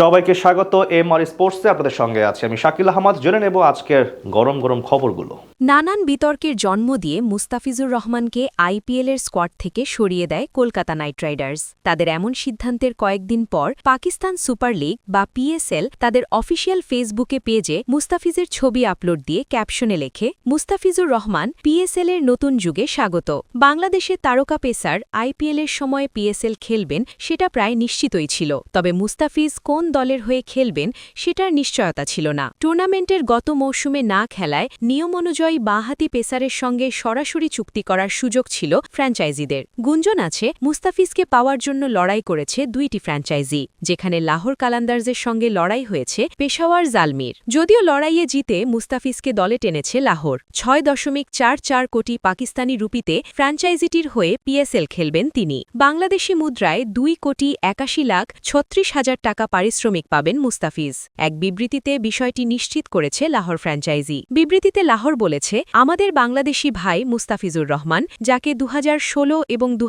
সবাইকে স্বাগত M R স্পোর্টসে। আপনাদের সঙ্গে আছি আমি শাকিল আহমদ। জেনে নেব আজকের গরম গরম খবরগুলো। নানান বিতর্কের জন্ম দিয়ে মুস্তাফিজুর রহমানকে আইপিএলের স্কোয়াড থেকে সরিয়ে দেয় কলকাতা নাইট রাইডার্স। তাদের এমন সিদ্ধান্তের কয়েকদিন পর পাকিস্তান সুপার লিগ বা পিএসএল তাদের অফিসিয়াল ফেসবুকে পেজে মুস্তাফিজের ছবি আপলোড দিয়ে ক্যাপশনে লেখে, মুস্তাফিজুর রহমান, পিএসএল এর নতুন যুগে স্বাগত। বাংলাদেশে তারকা পেসার আইপিএলের সময় পিএসএল খেলবেন সেটা প্রায় নিশ্চিতই ছিল। তবে মুস্তাফিজ কোন দলের হয়ে খেলবেন সেটার নিশ্চয়তা ছিল না। টুর্নামেন্টের গত মৌসুমে না খেলায় নিয়ম অনুযায়ী বাঁহাতি পেসারের সঙ্গে সরাসরি চুক্তি করার সুযোগ ছিল ফ্র্যাঞ্চাইজিদের। গুঞ্জন আছে, মুস্তাফিজকে পাওয়ার জন্য লড়াই করেছে দুইটি ফ্র্যাঞ্চাইজি, যেখানে লাহোর কালান্দার্সের সঙ্গে লড়াই হয়েছে পেশাওয়ার জালমির। যদিও লড়াইয়ে জিতে মুস্তাফিজকে দলে টেনেছে লাহোর। ছয় দশমিক চার চার কোটি পাকিস্তানি রুপিতে ফ্র্যাঞ্চাইজিটির হয়ে পিএসএল খেলবেন তিনি। বাংলাদেশি মুদ্রায় দুই কোটি একাশি লাখ ছত্রিশ হাজার টাকা পারিশ্রমিক পাবেন মুস্তাফিজ। এক বিবৃতিতে বিষয়টি নিশ্চিত করেছে লাহোর ফ্র্যাঞ্চাইজি। বিবৃতিতে লাহোর বলেছে আমাদের বাংলাদেশি ভাই মুস্তাফিজুর রহমান, যাকে দুহাজার ষোলো এবং দু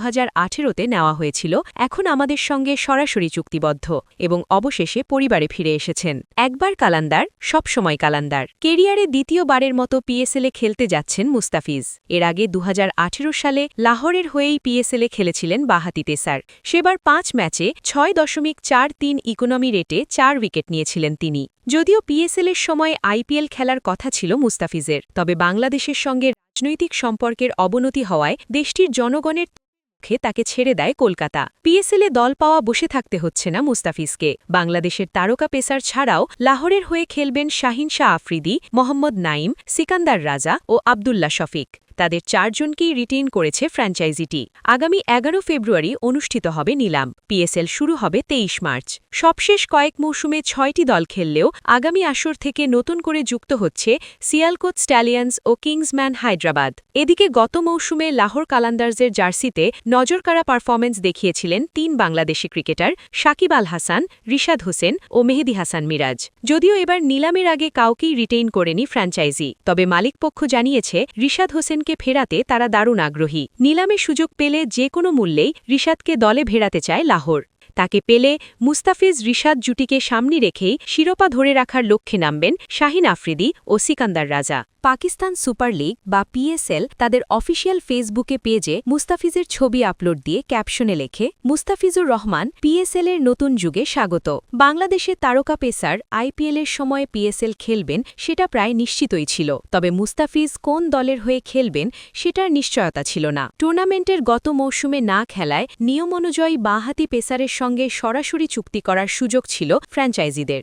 তে নেওয়া হয়েছিল, এখন আমাদের সঙ্গে সরাসরি চুক্তিবদ্ধ এবং অবশেষে পরিবারে ফিরে এসেছেন। একবার কালান্দার সবসময় কালান্দার। কেরিয়ারে দ্বিতীয়বারের মতো পিএসএলে খেলতে যাচ্ছেন মুস্তাফিজ। এর আগে দুহাজার আঠেরো সালে লাহোরের হয়েই পিএসএলে খেলেছিলেন বাহাতি তেসার। সেবার পাঁচ ম্যাচে ছয় দশমিক চার তিন ইকোনমি রেটে চার উইকেট নিয়েছিলেন তিনি। যদিও পিএসএলের সময় আইপিএল খেলার কথা ছিল মুস্তাফিজের, তবে বাংলাদেশের সঙ্গে রাজনৈতিক সম্পর্কের অবনতি হওয়ায় দেশটির জনগণের মুখে তাকে ছেড়ে দেয় কলকাতা। পিএসএলে দল পাওয়া বসে থাকতে হচ্ছে না মুস্তাফিজকে। বাংলাদেশের তারকা পেসার ছাড়াও লাহোরের হয়ে খেলবেন শাহিন শাহ আফ্রিদি, মোহাম্মদ নাইম সিকান্দার রাজা ও আবদুল্লা শফিক। তাদের চারজনকেই রিটেইন করেছে ফ্র্যাঞ্চাইজিটি আগামী এগারো ফেব্রুয়ারি অনুষ্ঠিত হবে নিলাম। পিএসএল শুরু হবে তেইশ মার্চ। সবশেষ কয়েক মৌসুমে ছয়টি দল খেললেও আগামী আসর থেকে নতুন করে যুক্ত হচ্ছে সিয়ালকোট স্ট্যালিয়ন্স ও কিংসম্যান হায়দ্রাবাদ। এদিকে গত মৌসুমে লাহোর কালান্দার্সের জার্সিতে নজরকাড়া পারফরমেন্স দেখিয়েছিলেন তিন বাংলাদেশি ক্রিকেটার, সাকিব আল হাসান, রিশাদ হোসেন ও মেহেদি হাসান মিরাজ। যদিও এবার নিলামের আগে কাউকেই রিটেইন করেনি ফ্র্যাঞ্চাইজি তবে মালিকপক্ষ জানিয়েছে রিশাদ হোসেনকে ফেরাতে তারা দারুণ আগ্রহী। নিলামে সুযোগ পেলে যে কোনো মূল্যেই রিশাদকে দলে ভেড়াতে চায় লাহোর। তাকে পেলে মুস্তাফিজ রিশাদ জুটিকে সামনে রেখেই শিরোপা ধরে রাখার লক্ষ্যে নামবেন শাহিন আফ্রিদি ও সিকান্দার রাজা। পাকিস্তান সুপার লিগ বা পিএসএল তাদের অফিসিয়াল ফেসবুকে পেজে মুস্তাফিজের ছবি আপলোড দিয়ে ক্যাপশনে লেখে, মুস্তাফিজুর রহমান, পিএসএল এর নতুন যুগে স্বাগত। বাংলাদেশে তারকা পেসার, আইপিএল এর সময় পিএসএল খেলবেন, সেটা প্রায় নিশ্চিতই ছিল। তবে মুস্তাফিজ কোন দলের হয়ে খেলবেন, সেটার নিশ্চয়তা ছিল না। টুর্নামেন্টের গত মৌসুমে না খেলায় নিয়ম অনুযায়ী বাঁহাতি পেসারের সঙ্গে সরাসরি চুক্তি করার সুযোগ ছিল ফ্র্যাঞ্চাইজিদের।